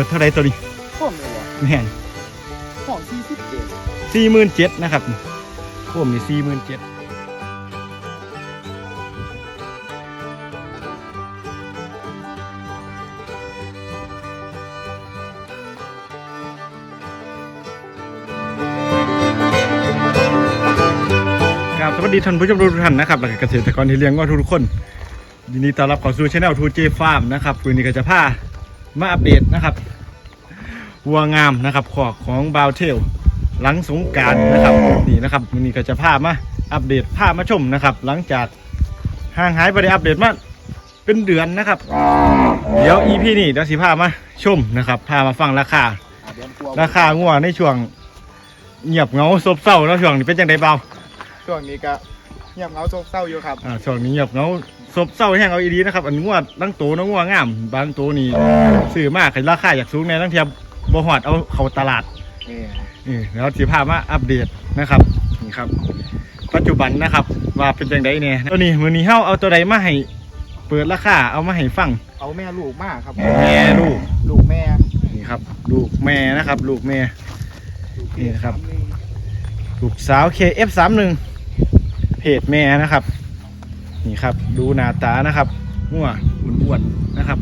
ปิดเท่าไรตัวนี้พ่วงเลยวะแม่นของสี่สิบเจ็ดสี่หมื่นเจ็ดนะครับผมนี่สี่หมื่นเจ็ดครับสวัสดีท่านผู้ชมทุกท่านนะครับและก็เกษตรกรที่เลี้ยงง้อทุกๆคนยินดีต้อนรับเข้าสู่ช anel ทูเจฟาร์มนะครับวันนี้ก็จะพา มาอัปเดตนะครับวัวงามนะครับขอกของบาวเทลหลังสงกรารนะครับนี่นะครับวันนี้ก็จะพามาอัปเดตพามาชมนะครับ หลังจากห่างหายไปได้อัปเดตมาเป็นเดือนนะครับ เดี๋ยว EP นี้เดี๋ยวสิพามาชมนะครับพามาฟังราคาอะเดือนกลัวราคางัวในช่วงเงียบเหงาซบเศร้าแล้วช่วงนี้เป็นจังไดเบาช่วงนี้ก็เงียบเหงาโศกเศร้าอยู่ครับอ่าช่วงนี้เงียบเหงา ซบเศร้าแห้งเอาอีดีนะครับ อันงัวตั้งโตนะงัวงาม บางตัวนี่ซื้อมากขายราคาอยากสูงในตั้งเทียบบ่หอดเอาเข้าตลาดนี่นี่แล้วสิพามาอัปเดตนะครับนี่ครับ ปัจจุบันนะครับ ว่าเป็นจังไดเนี่ยตัวนี้มือนี้เฮาเอาตัวใดมาให้เปิดราคาเอามาให้ฟัง เอาแม่ลูกมากครับ แม่ลูกลูกแม่นี่ครับ ลูกแม่นะครับ ลูกแม่ลูกนี่นะครับ ลูกสาว KF31 เพจแม่นะครับ นี่ครับ ดูหน้าตานะครับหัวอ้วนๆนะครับ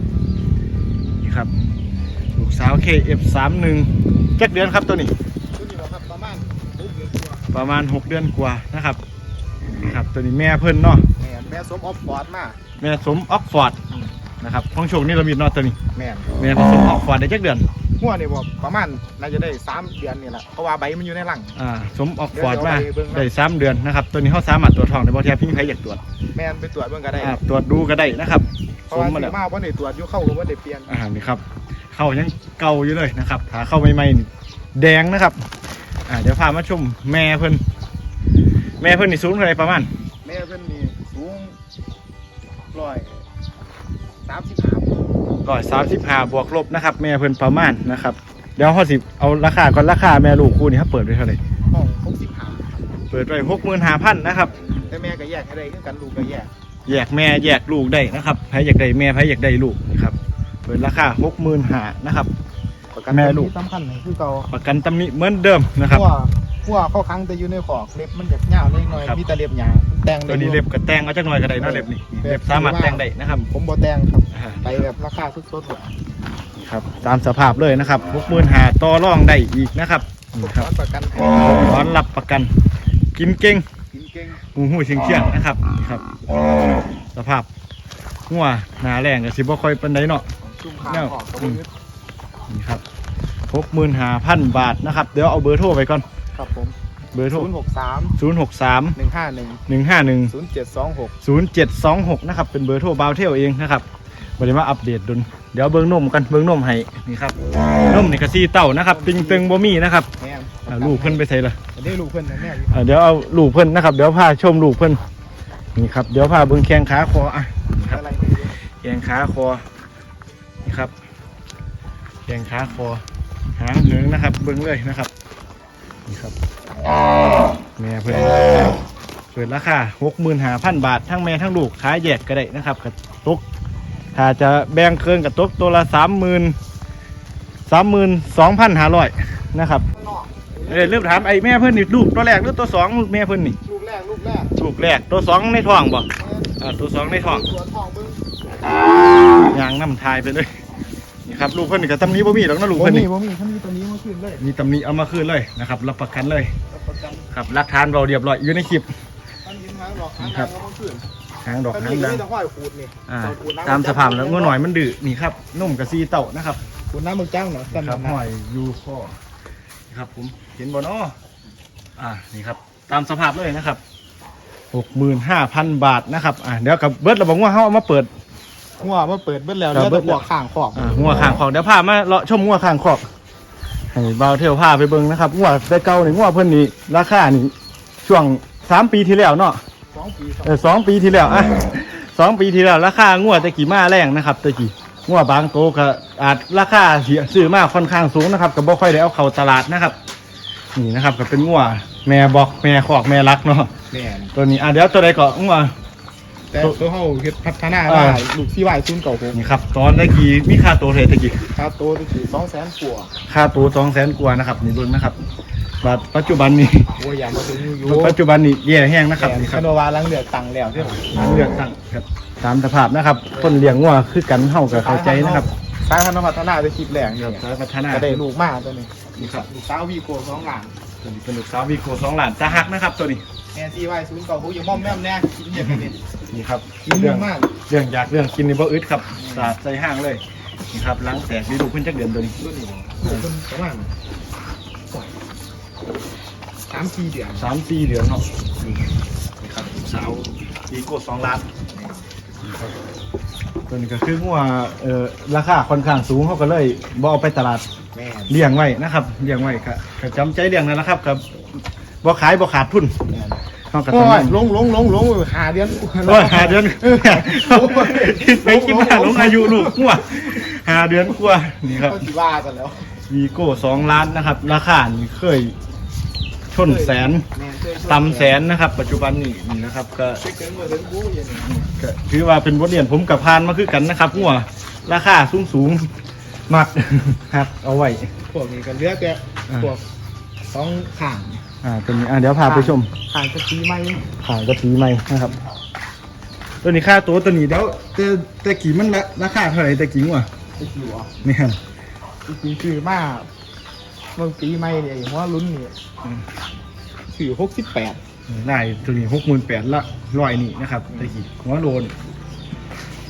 นี่ครับ ลูกสาว KF31 จักเดือนครับตัวนี้ตัวนี้เหรอครับประมาณหกเดือนกว่าประมาณ 6 เดือนกว่านะครับนี่ครับตัวนี้แม่เพิ่นเนาะแม่นแม่สมออฟฟอร์ดมาแม่สมออกฟอร์ด นะครับของโชคนี่เรามีเนาะตัวนี้แม่นแม่ผสมออกฟอร์ดได้จักเดือนหัวนี่บอกประมาณน่าจะได้สามเดือนนี่แหละเพราะว่าใบมันอยู่ในหลัง อ่าสมออกฟอร์ดมาเดี๋ยวเอาไปเบิ่งนะได้สามเดือนนะครับตัวนี้เขาสามารถตรวจทองได้บ่แท้พี่ใครอยากตรวจแม่นไปตรวจเบิ่งก็ได้อ่าตรวจดูก็ได้นะครับเพสราะมว่ามาสิแล้วมาว่าได้ตรวจอยู่เข้าก็ว่าได้เปลี่ยนอ่านี่ครับเข้ายังเก่าอยู่เลยนะครับถ้าเข้าใหม่ๆนี่แดงนะครับอ่าเดี๋ยวพามาชมแม่เพิ่นแม่เพิ่นนี่สูงเท่าไหรประมาณแม่เพิ่นนี่สูงร้อย สามสิบห้าร้อยสามสิบห้าบวกลบนะครับ แม่เพิ่นประมาณนะครับ เดี๋ยวเขาสิเอาราคาก่อนราคาแม่ลูกคู่นี้เขาเปิดไว้เท่าไหร่ห้องหกสิบห้าเปิดไว้หกหมื่นห้าพันนะครับแต่แม่ก็แยกให้ได้คือกันลูกก็แยก แยกแม่แยกลูกได้นะครับใครอยากได้แม่ใครอยากได้ลูกนะครับ เปิดราคาหกหมื่นห้านะครับ ประกันแม่ลูกที่สำคัญนี่คือเก่าประกันตำหนิเหมือนเดิมนะครับหัว หัวเข้าครั้งแต่อยู่ในขอกเล็บมันอยากยาวเล็กน้อยครับ มีแต่เล็บหยาแต่งตัวนี้เล็บกับแตงเอาจักหน่อยก็ได้เนาะเล็บนี่เล็บสามารถแตงได้นะครับผมบ่แต่งครับ อ่าไปแบบราคาสดๆเลยครับ ตามสภาพเลยนะครับหกหมื่นห้าต่อรองได้อีกนะครับผมนี่ครับรับประกันให้ตอนรับประกัน กินเก่งกินเก่งหูหูเชียงเชียงๆนะครับนี่ครับ สภาพหัวหนาแรงกับสิบ่ค่อยเป็นไดเนาะจุ่มขาแนวออกกับอืมมือนี่ครับหกหมื่นห้าพันบาทนะครับ เดี๋ยวเอาเบอร์โทรไปก่อน ครับผมเบอร์โทรศูนย์หกสามศูนย์หกสามหนึ่งห้าหนึ่งหนึ่งห้าหนึ่งศูนย์เจ็ดสองหกศูนย์เจ็ดสองหกนะครับ เป็นเบอร์โทรบาวเทลเองนะครับบริมาอัปเดตดุนเดี๋ยวเบิ้งนมกันเบิ้งนมให้นี่ครับนมนี่กระซีเต้านะครับติงตึงบ่มีนะครับแม่นอ่าลูกเพิ่นไปใส่ละอันนี้ลูกเพิ่นนะแม่อยู่อ่าเดี๋ยวเอาลูกเพิ่นนะครับ เดี๋ยวพาชมลูกเพิ่นนี่ครับเดี๋ยวพาเบิ้งแข้งขาคออะนี่ครับอะไรนี่แข้งขาคอนี่ครับแข้งขาคอหางเหิงนะครับ เบิ้งเลยนะครับ นี่ครับแม่เพิ่นเปิดราคาหกหมื่นห้าพันบาท ทั้งแม่ทั้งลูกขายแยกก็ได้นะครับกับตกถ้าจะแบ่งเครื่องกับตกตัวละสามหมื่นสามหมื่นสองพันห้าร้อยนะครับนอกเอ้ยเริ่มถามไอ้แม่เพิ่นนี่ลูกตัวแรกหรือตัวสองแม่เพิ่นนี่ลูกแรกลูกแรกลูกแรกตัวสองในท้องบ่อ่าตัวสองในท้องตัวทองเบิ้งยางน้ำทายไปเลย นี่ครับลูกเพิ่นนี่ก็ตำหนี้บ่มีหรอกนะลูกบ่เพิ่นมีนี่บ่มีถ้ามีตัวนี้มาขึ้นเลยมีตำหนี้เอามาคืนเลยนะครับรับประกันเลยรับประกันครับหลักฐานเราเรียบร้อยอยู่ในคลิป ตั้งยิ้มหางหลอกหางครัดับงเอามาขึ้นหางดอกถ้าหามีงก็ดังมีแต่ห้อยขูดนี่อ่าใส่ขูดน้ำตามสภาพแล้วงัวหน่อยมันดื้อนี่ครับนุ่มกับซีเต่านะครับขูดน้ำมึงจ้างเหรอสั่นครับนะห้อยอยู่ข้อนี่ครับผมเห็นบ่เนาะอ่านี่ครับ ตามสภาพเลยนะครับหกหมื่นห้าพันบาทนะครับอ่าเดี๋ยวกับเบิร์ดเราบอกว่าเขาเอามาเปิด หัวมาเปิดเบิ้แล้วครับแล้วเบิตะดหัวข้างขอบอ่างัวข้างของเดี๋ยวพามาเลาะชมงัวข้างขอบให้เบาเที่ยวพาไปเบิ่งนะครับงัวแต่เก่านี่งัวเพิ่นนี่ราคานี่ช่วงสามปีที่แล้วเนาะสองปีสองเออสองปีที่แล้วอะสองปีที่แล้วราคางัวแตะกี้มาแรงนะครับแตะกี้งัวบางโตก็อาจราคาเสียซื้อมาค่อนข้างสูงนะครับก็บ่ค่อยได้เอาเข้าตลาดนะครับ นี่นะครับก็เป็นงัวแม่บอกแม่ขอกแม่รักเนาะแม่นตัวนี้อะเดี๋ยวตัวใดก็งัว แต่ตัวเขาเฮ็ดพัฒนาอ่าได้ลูกที่ไหวซุนเก่าผมนี่ครับตอนตะกี้มีค่าตัวเท่าไหร่ตะกี้ครับตัวที่สี่สองแสนกว่าค่าตัวสองแสนกว่านะครับนี่เบิ่งนะครับบาทปัจจุบันนี้โอ้ยอย่างมาถึงอยู่ปัจจุบันนี้แย่แห้งนะครับแต่นี่คครับโนวาลังเลือกตังค์แล้วใช่ไหมเลือกตั้งครับตามสภาพนะครับคนเลี้ยงวัวคือกันเฮากับเข้าใจนะครับสายพันธุ์พัฒนาได้คลิปแรกเนี่ยสายพัฒนาก็ได้ลูกมากตัวนี้นี่ครับลูกสาววีโก้สองหลาน ตัวนี้เป็นลูกสาววีโก้สองหลานตาหักนะครับตัวนี้แอนซีไวซุนเก่าผมยังม่อมแม่มแน่กินอย่างนี้นี่ครับกินเยเรื่องอะมากเรื่องอยากเรื่องกินในบ่อึดครับสาดใส่ห้างเลยนี่ครับล้างแตกมีลูกเพิ่นจักเดือนตัวนี้ตัวนี้ลูกคนประมาณสามสี่เดือนสามสี่เดือนเนาะนี่นี่ครับลูกสาววีโก้สองล้านนี่ครับตัวนี้ก็คืองัวเอ่อราคาค่อนข้างสูงเขาก็เลยบ่เอาไปตลาดแม่ เลี้ยงไว้นะครับเลี้ยงไว้ก็ก็จำใจเลี้ยงนั่นแหละครับกับบ่ขายบ่ขาดทุนเขาก็โอ้ต้องยลงลงลงลงหาเดือนโอ้ยหาเดือนไปกินมาลงอายุลูกหัวหาเดือนกว่านี่ครับ เขาสิว่ากันแล้ววีโก้สองล้านนะครับ ราคานี่เคยชนแสนแม่เคยชวนต่ำแสนนะครับ ปัจจุบันนี่นี่นะครับก็เคยเกินกว่าเดินบู๊อย่างนี้ก็ถือว่าเป็นบทเรียนผมกับพานมาคือกันนะครับหัวราคาสูงสูงๆ มักครับเอาไว้ พวกนี้ก็เหลือแต่อ่า พวกสองข่างอ่าตัวนี้อ่าเดี๋ยวพาไปชมข่างกะทิไหมขายกะทิใหม่นะครับ ตัวนี้ค่าตัวตัวนี้เดี๋ยวแต่แต่กี่มันละราคาเท่าไหร่แต่กี่วะไอ้กี่วะนี่ครับไอ้กี่คือมากเมื่อปีใหม่เนี่ยผมว่าลุ้นเนี่ยถือหกสิบแปดได้ตัวนี้หกหมื่นแปดละร้อยนี่นะครับตะกี้หัวโลน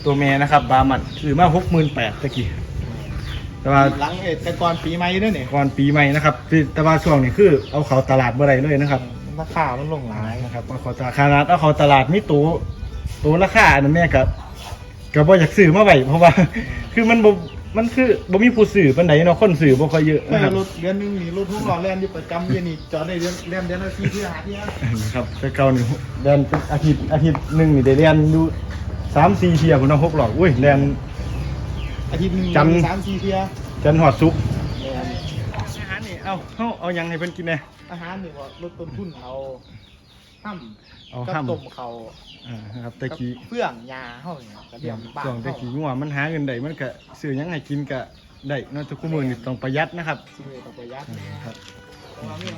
ตัวแม่นะครับ บามันถือมาหกหมื่นแปดตะกี้ แต่ว่าหลังเอ็ดแต่ก่อนปีใหม่ด้วยเนี่ยก่อนปีใหม่นะครับคือแต่ว่าช่วงนี้คือเอาเขาตลาดเมื่อไรเลยนะครับราคามันลงหลายนะครับเอาเขาตลาดขนาดเอาเขาตลาดมีตัวตัวราคาอันนั้นแม่กับกับบ่อยากซื้อมาไว้เพราะว่า คือมันบ่มันคือบ่มีผู้ซื้อปานใดเนาะคนซื้อบ่ค่อยเยอะไม่นะครับรถเดือนหนึงมีรถทุกหล่อแล่นอยู่ประจำเย็นนี่จอดได้เดือนเล่นเดือนละทีเพื่อหาที่นะนะครับแต่เก่านี่เรียนเป็นอาทิตย์อาทิตย์หนึ่งนี่ได้เรียนดูสามสี่เที่ยวคุณเอาหกหลอกอุ้ยเรียน อาทิตย์หนึงจำมีสามสี่เที่ยจันทร์หอดซุกแม่นอาหารนี่เอาเอาเอาหยังให้เพิ่นกินแหน่ อาหารนี่ว่าลดต้นทุนเอาห้ำเอากับห้ำ ต้มเขาอ่านะครับตะกี้เพื่องยาเฮาเนี่ยกระเดียมบ้านช่วงตะเฮากี้งัวมันหาเงินได้มันก็ซื้อหยังให้กินก็ได้เนอกจากคู่มือนี่ต้องประหยัดนะครับ ซื้อกับประหยัด ครับ เพราะว่ามีมันก็ว่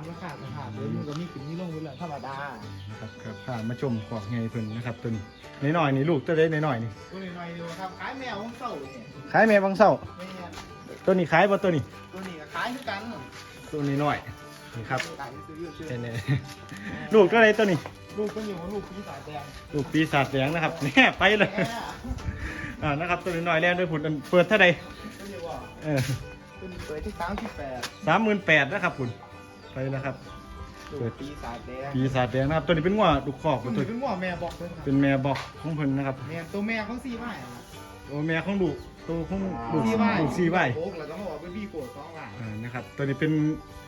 าอยู่ตามราคาสภาพเลยมันก็มีขึ้นมีลงเป็นเรื่องธรรมดานะครับครับพามาชมขอกไงเพิ่นนะครับตัวนี้น้อยๆนี่ลูกตัวเล็กน้อยๆนี่ตัวน้อยๆดูครับขายแมวของเศร้าเนี่ยขายแม่บางเศร้าแม่นตัวนี้ขายบ่ตัวนี้ ตัวนี้ก็ขายคือกันตัวนี้น้อยนี่ครับขายซื้ออยู่ชื่อแน่ๆลูกตัวไหนตัวนี้ ลูกก็อยู่ว่าลูกพี่สายแดงลูกปีศาจแดงนะครับแน่ไปเลยแม่อ่านะครับตัวน้อยๆแล้วด้วยผุดอันเปิดเท่าใดก็เรียกว่าเออเป็นเปิดที่สามสิบแปดสามหมื่นแปดนะครับคุณ ไปนะครับ ลูกปีสายแดงปีศาจแดงนะครับ ตัวนี้เป็นงัวดุกคอกมันตัวเป็นว่าแม่บอกเลยเป็นแม่บอกของเพิ่นนะครับแม่ตัวแม่เขาสี่ไม้ตัวแม่ของลูกตัวของลูกสี่ไม้ลูกสี่ใบโอ๊กแล้วก็มาบอกเป็นพี่โกดสองหลังอ่านะครับ ตัวนี้เป็น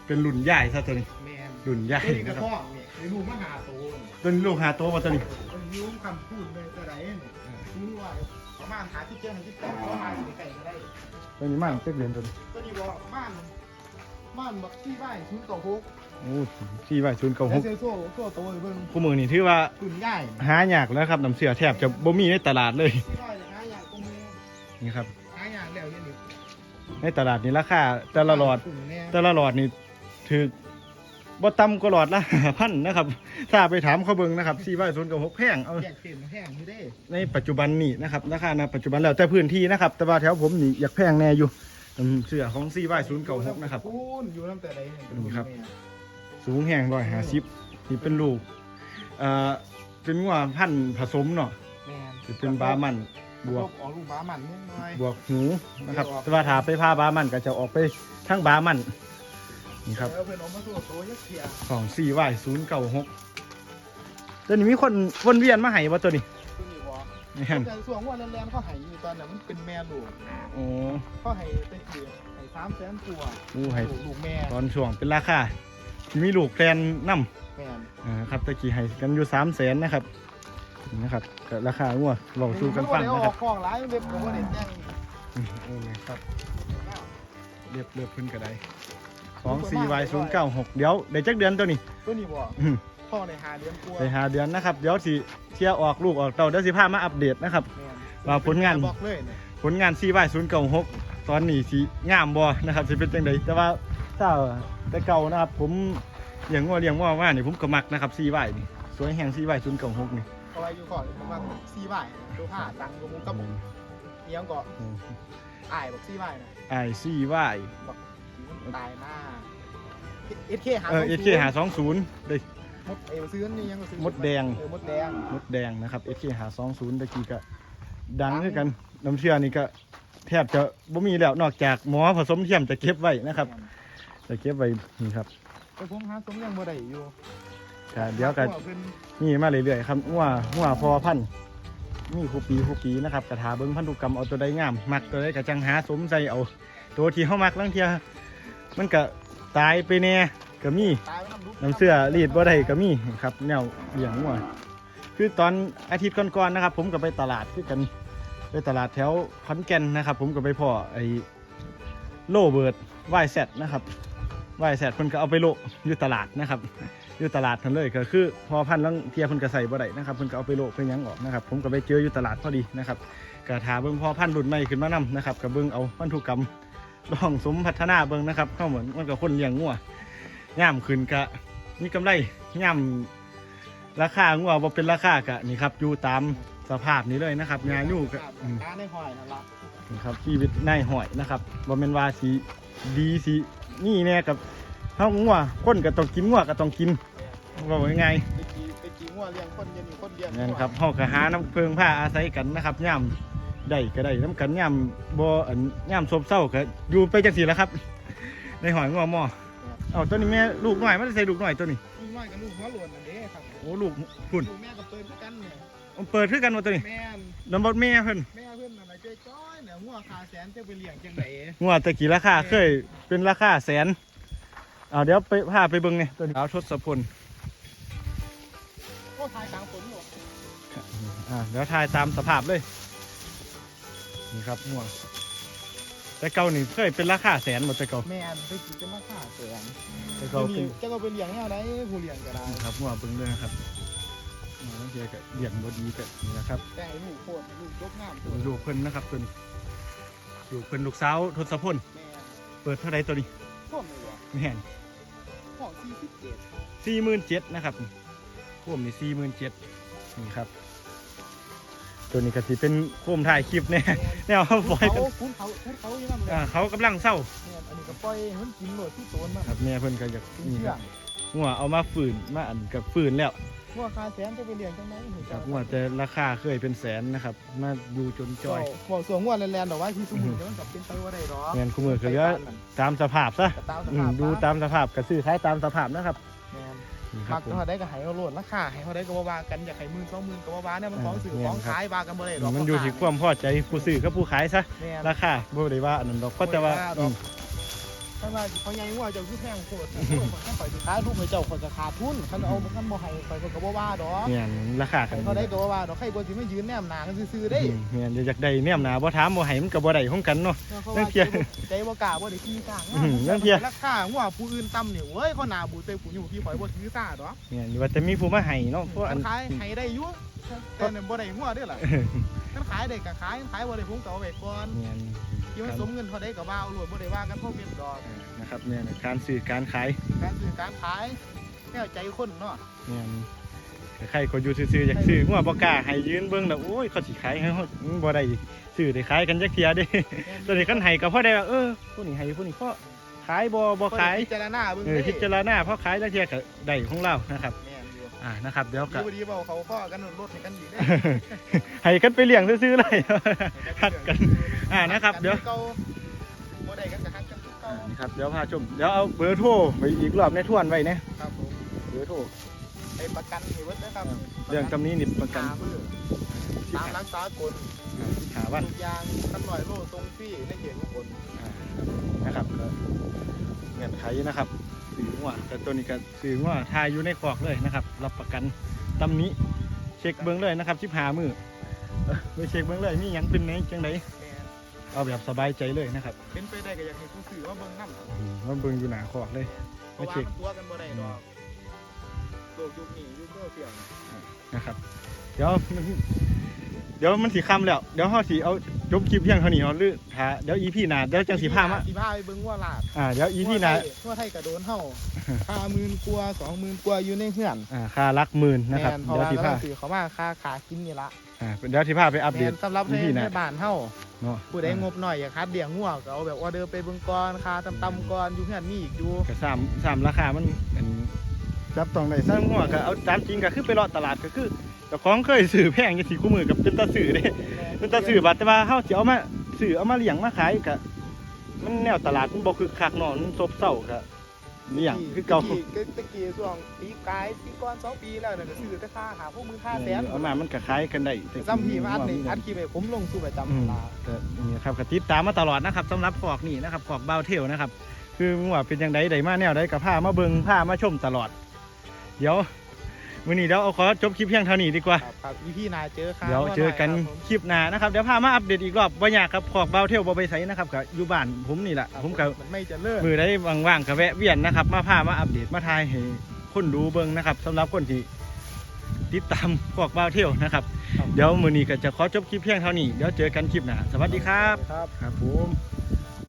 เป็นรุ่นใหญ่ซะตัวนี้ แม่รุ่นใหญ่ตัวนี้กนะระครับ ท้องเนี่ยในรูมหาโตเนี่ยตัวนี้ลูกหาตัวมาตัวนี้มันยิ้มคำพูดเลยกระไรเนี่ยรู้ว่าประมาณหาที่เจอหาที่เจอประมาณอยู่ในไก่ก็ได้ ตัวนี้มากเจ็ดเดือนตัวนี้ก็ดีบอกบ้าน บ้านบักที่บ้านชุนเก่าฮกโอ้สี่ใบศูนย์เก้าหแล้วกเซลโซ่โซ่โตเลยเบิ่งคู่มือนี่ถือว่าตุนง่ายหายากแล้วครับน้ำเสือแทบจะบ่มีในตลาดเลยที่น้อยเลยหาอย่างตรงนี้นี่ครับหาอย่างแล้วยังนี่ในตลาดนี่ราคาแต่ละหลอดตุ่นแน่แต่ละหลอดนี่ถือบ่ต่ำกว่าหลอดละพันนะครับ ถ้าไปถามเขาเบิ่งนะครับสี่ใบศูนย์กับหกแพงเอา แยกเส้นแห้งที่ได้ในปัจจุบันนี่นะครับราคาณปัจจุบันแล้วแต่พื้นที่นะครับ แต่ว่าแถวผมนี่อยากแพงแน่อยู่ อืมเสื้อของสี่ใบศูนย์กับหกนะครับ พูนอยู่ตั้งแต่ใดเนี่ยนี่ครับ สูงแห้งร้อยห้าสิบนี่เป็นลูกเอ่อเป็นงัวพันธุ์ผสมเนาะแม่นจะเป็นบามันบวก ออกลูกบ้ามันนิดหน่อย บวกหูนะครับแต่ว่าถ้าไปพาบามันก็จะออกไปทั้งบามันนี่ครับแล้วเพิ่นเอามาสู้โตยักเทียของสี่วายศูนย์เก้าหกตัวนี้มีคนวนเวียนมาให้ว่าตัวนี้ตัว นี้บ่นี่ฮะแต่ส่วนว่าแรงๆเขาให้อยู่ตอนนั้นมันเป็นแม่ลูกโอ้เขาให้ตะเกียบให้สามแสนตัวโอ้ให้ลูกแม่ตอนช่วงเป็นราคาที่มีลูกแฟนนำแม่นอ่าครับตะกี้ให้กันอยู่สามแสนนะครับนี่นะครับก็ราคางัวเราสู้กันฟังมันะบ่คได้อรัอบกของหลายเล็บก็บ่ได้แจ้งอืมโอ้ยครับ เรียบเรียบขึ้นกระไดสองสี่วายศูนย์เก้าหกเดี๋ยวเดี๋ยวจักเดือนตัวนี้ตัวนี้บ่อืม พ่อในหาเดือนกลัวไปหาเดือนนะครับเดี๋ยวสิเที่ยออกลูกออกเต่าเดี๋ยวสิพามาอัปเดตนะครับแม่นว่าผลงานบอกเลยเนี่ยผลงานซีวายศูนย์เก่าหกตอนนี้สิงามบ่นะครับสิเป็นจังไดแต่ว่าถ้าแต่เก่านะครับ ผมเลี้ยงวัวเลี้ยงวัวว่านี่ผมก็มักนะครับซีวายนี่สวยแห่งซีวายศูนย์เก่าหกนี่เอาไว้อยู่ก่อนผมว่าซีบ่ายดูผ้าตังค์กูมุกกับเนี้ยงก็อ้ายบอกซีบ่ายนะไอซีวายบอกตายหน้าเอสเคหาเออเอเคหาสองศูนย์ได้ มดเอวซื้อนี่ยังก็ซื้อมดแดง เออมดแดงมดแดงนะครับเอเคหาสองศูนย์ตะกี้ก็ดังคือกันน้ำเชื่อนี่ก็แทบจะบ่มีแล้วนอกจากหมอผสมเทียมจะเก็บไว้นะครับ จะเก็บไว้นี่ครับแต่ผมหาสมยังบ่ได้อยู่ก็เดี๋ยวก็พราะาเป็นนี่มาเรื่อยๆครับงัวงัวพอพันธุ์นี่คูปีคูปีนะครับกระถาเบิ้งพันธุกรรมเอาตัวใดงามมักตัวใดกระจังหาสมใจเอา ตัวที่เขามักลังเทียมันก็ตายไปแน่ ก็มีน้ำเสื้อรีดบ่ได้ก็มีครับแนวเลี้ยงงัวคือตอนอาทิตย์ก่อนๆนะครับ ผมก็ไปตลาดคือกันไปตลาดแถวขอนแก่นนะครับ ผมก็ไปพ่อไอ้โลเบิร์ดวายแซดนะครับวายแซดเพิ่นก็เอาไปโลอยู่ตลาดนะครับอยู่ตลาดทันเลยก็คือ พอพันลังเทียเพิ่นก็ใส่บ่ได้นะครับเพิ่นก็เอาไปโลเพิ่นยังออกนะครับผมก็ไปเจออยู่ตลาดพอดีนะครับก็ถาเบิ่งพอพันรุ่นใหม่ขึ้นมานํนะครับก็เบิ่งเอาพันธุกรรมลองสมพัฒนาเบิ่งนะครับเข้าเหมือนมันก็คนเลี้ยงงัว ย่ามขึ้นก็มีกำไรย่ามราคางัวบ่เป็นราคากะนี่ครับอยู่ตามสภาพนี้เลยนะครับงานอยู่ก็อืม ตาในหอยนั่นละนะครับชีวิตนายหอยนะครับบ่แม่นว่าสิดีสินี่แน่กับเฮางัวคนก็ต้องกินงัวก็ต้องกินว่าว่าง่ายไปจีไปจีงัวเลี้ยงคนเดียวนี่คนเดียวๆนั่นครับเฮาก็หาน้ำเพิงผ้าอาศัยกันนะครับย่ามได้ก็ได้น้ำกันย่ามบ่อันย่ามซบเซาก็อยู่ไปจังซี่แหละครับในหอยงัวหม้อ เอาตัวนี้แม่ลูกน้อยมันใส่ลูกน้อยตัวนี้ลูกน้อยกับลูกหัวโลนนั่นเด้ครับโอ้ลูกพุ่นลูกแม่กับเปิ้ลคือกันเนี่ยมันเปิดคือกันว่าตัวนี้แม่นน้ำบดแม่เพิ่นแม่เพื่อนอะไรเจ้จ้อยเนี่ยงัวคาแสนจะไปเลี้ยงจังไหนงัวตะกี้ราคาเคยเป็นราคาแสนเอาเดี๋ยวไปพาไปเบิ่งนี่ตัวนี้เอาทศพลโอ้ทายกลางฝนหมดอ่าเดี๋ยวถ่ายตามสภาพเลยนี่ครับง่วง แต่เก่านี่เคยเป็นราคาแสนหมดแต่เก่า แม่นไปจีจะมาฆ่าแสนแต่เจ้าเก่านี่คือเจ้าก็ไปเลี้ยงแนวไหนผู้เลี้ยงก็ได้นี่ครับง่วงเบิ่งเลยนะครับง่วงบางทีก็เลี้ยงบ่ดีก็นี่นะครับแต่ให้ลูกโคตรลูกยกน้ำโคตรลูกเพิ่นนะครับเพิ่นลูกเพิ่นลูกสาวทศพลแม่นเปิดเท่าไรตัวนี้พ่วงเลยวะแม่นพ่วงสี่สิบเจ็ดสี่หมื่นเจ็ดนะครับพวมนี่สี่หมื่นเจ็ดนี่ครับ ตัวนี้ก็สิเป็นโคมถ่ายคลิปเนี่ยแนวเขาปล่อยกันเขาคุ้นเขาคุ้นเขาอยู่นั่นเลยอ่าเขากำลังเศร้าแม่นอันนี้ก็ปล่อยให้มันกินโหลดที่โตนมาครับแม่เพิ่นก็อยากกินนี่เชื่คอรับงงัวเอามาฝืนมาอันกับฝืนแล้วงัวคาแสนจะไปเลี้ยงจังไหนหูครัเจ้าบงัวแต่ราคาเคยเป็นแสนนะครับ มาอยู่จนจอยบอกส่วนงัวแลนๆดอกไว้ที่สมุนเดี๋ยวมันกลับเป็นไปว่าได้หรอเงินคู่มือคือเหลือตามสภาพซะก็ตามสอืภามพดูตามสภาพก็ซื้อขายตามสภาพนะครับแม่นนี่คมัรักบผมเขาได้ก็ให้เขาโหลดราคาให้เขาได้ก็บ่ว่ากันอยากให้หมื่นสองหมื่นก็บ่ว่าเนี่ยมันของสื่อเออของครับขายว่ากันบ่ได้หรอกมันอยู่ที่ความพอใจผู้ซื้อกับผู้ขายซะแม่นราคาบ่ได้ว่าอันนั้นดอกเพราะแต่ว่า บ่ได้ว่าดอือกมถ้าว่าเขาใหญ่งัวเจ้าคือแพงโคตรถ้าข่อยสิขายลูกให้เจ้าข่อยก็ขาดทุนคันเอาคันบ่ให้ข่อยก็บ่ว่าดอกเนี่ยราคากันให้เขาได้ก็บ่ว่าดอกใครบ่สิมายืนแนมหน้ากันซื่อๆอืเด้มเนี่ยอยากได้แนมหนาบ่ถามบ่ให้มันก็บ่ได้ของกันเนาะเพราะนั่ว่านเพียใจบ่กล้าบ่ได้ขี้กลางอืมนั่นเพียราคางัวผู้อื่นต่ำนี่เว้ยเขาหน้าบูเตผู้อยู่พี่ข่อยบ่ถือซ่าดอกเนี่ยว่าแต่มีผู้มาให้เนาะเพราะอันขายให้ได้อยู่แต่เนี่ยบ่ได้งัวเด้อล่ะมันขายได้ก็ขายขายบ่ได้ผมก็เอาไว้ก่อน เนี่ยที่มันสมเงินเท่าใดก็ว่าเอาโลดบ่ได้ว่ากันเพราะเป็นดอกนะครับเนี่ยการซื้อการขายการซื้อการขายแนวใจคนเนาะเนี่ยใครก็อยู่ซื่อๆอยากซื้องัวบ่กล้าให้ยืนเบิ่งแล้วโอ้ยเขาสิขายให้เฮาบ่ได้ซื้อได้ขายกันจักเที่ยเด้ตัวนี้คันให้ก็พอได้ว่าเออผู้นี้ให้ผู้นี้พอขายบ่บ่ขายพิจารณาเบิ่งเออพิจารณาพอขายจักเที่ยก็ได้ของเรานะครับแม่น อยู่อ่านะครับเดี๋ยวก็ดีบ่ดีเว้าเขาข้อกันรถให้กันดีเด้ ให้กันไปเลี้ยงซื่อๆเลยหักกัน อ่านะครับเดี๋ยวเก่าบ่ได้กันก็หักกันคือเก่านี่ครับเดี๋ยวพาชมเดี๋ยวเอาเบอร์โทรไปอีกรอบในทวนไว้นะครับผมเบอร์โทรไอ้ประกันนี่เบิดนะครับเรื่องตำนี้นี่ประกันหามือตามรักษากลหาวันทุกอย่างตำรวจโลทรงฟรีในเขตของคน อ่านะครับก็เงื่อนไขนะครับ สื่องัวแต่ตัวนี้ก็สื่องัวทายอยู่ในคอกเลยนะครับ รับประกันตำนี้เช็คเบิ้งเลยนะครับชิบหามือเอ้อไปเช็คเบิ้งเลยมีหยังเป็นไหนจังไดแม่นเอาแบบสบายใจเลยนะครับเป็นไปได้ก็อยากให้ผู้สื่อว่าเบิ่งนำอืมมาเบิ้งอยู่หนาคอกเลยเพราะมาว่าเช็คมันตัวกันบ่ได้ดอกโลกยุคนี้ยุคโซเชียลนะครับ เดี๋ยวมันเดี๋ยวมันสีคำแล้ว เดี๋ยวเฮาสิเอา จบคลิปเพียงเท่านี้เนาะหรือถ้าเดี๋ยวอีพีหน้าเดี๋ยวจังสิพามาสิพาไปเบิ่งว่าลาดอ่าเดี๋ยวอีพีหน้าทั่วไทยกระโดนเฮาค่าหมื่นกว่าสองหมื่นกว่าอยู่ในเฮือนอ่าค่ารักหมื่นนะครับแม่เพราะเดี๋ยวว่าสิก็พาต้องซื้อเขามาค่าขากินนี่ละอ่าเดี๋ยวสิพาไปอัปเดแม่ตนสำหรับในอีพีหในน้าบ้านเฮาเนาะผู้ใดงบหน่อยอยากคัดเลี้ยงงัวก็เอาแบบออเดอร์ไปเบิ่งก่อนค่าต่ำๆก่อนอยู่เฮือนมีอีกอยู่ก็สามสามราคามันอันจับต้องได้ซ้ำหัวก็เอาตามจริงก็คือไปเลาะตลาดก็คือเจ้าของเคยซื้อแพงจังซี่คู่มือกับเป็นตาซื้อเด้ เป็นตาสื่อบัตรแต่ว่าเฮาสิเอามาสื่อเอามาเลี้ยงมาขายกะมันแนวตลาดมันบ่คือคักเนาะมันซบเซาก็เลี้ยงคือเก่าตะกี้ตะกี้ช่วงปีกายปีก่อนสองปีแล้วเนี่ยก็ซื้อแต่ค่าหาพวกมือค่าแสนเอามามันก็ขายกันได้ซ้ำพี่มาอัดนี่อัดคลิปให้ผมลงสู่ประจำอืมลาก็นี่ครับก็ติดตามมาตลอดนะครับสำหรับขอกนี่นะครับขอกเบาเทลนะครับ คือว่าเป็นจังไดใดมาแนวใดก็พามาเบิ่งพามาชมตลอด เดี๋ยว มื้อนี้เดี๋ยวเอาขอจบคลิปเพียงเท่านี้ดีกว่า ครับครับอีพี่นาเจอครับเดี๋ยวเจอกันคลิปหน้านะครับ เดี๋ยวพามาอัปเดตอีกรอบบ่ยากครับขอกเบาเทลบ่ไปไสนะครับก็อยู่บ้านผมนี่แหละครับผมก็มันไม่เจะเลิศมือได้ว่างๆกับแวะเวียนนะครับ มาพามาอัปเดตมาทายให้คนดูเบิ่งนะครับสำหรับคนที่ติดตามพวกบ้าวเที่ยวนะครับ เดี๋ยวมือนี้ก็จะขอจบคลิปเพียงเท่านี้ เดี๋ยวเจอกันคลิปหน้าสวัสดีครับ ครับ ครับผม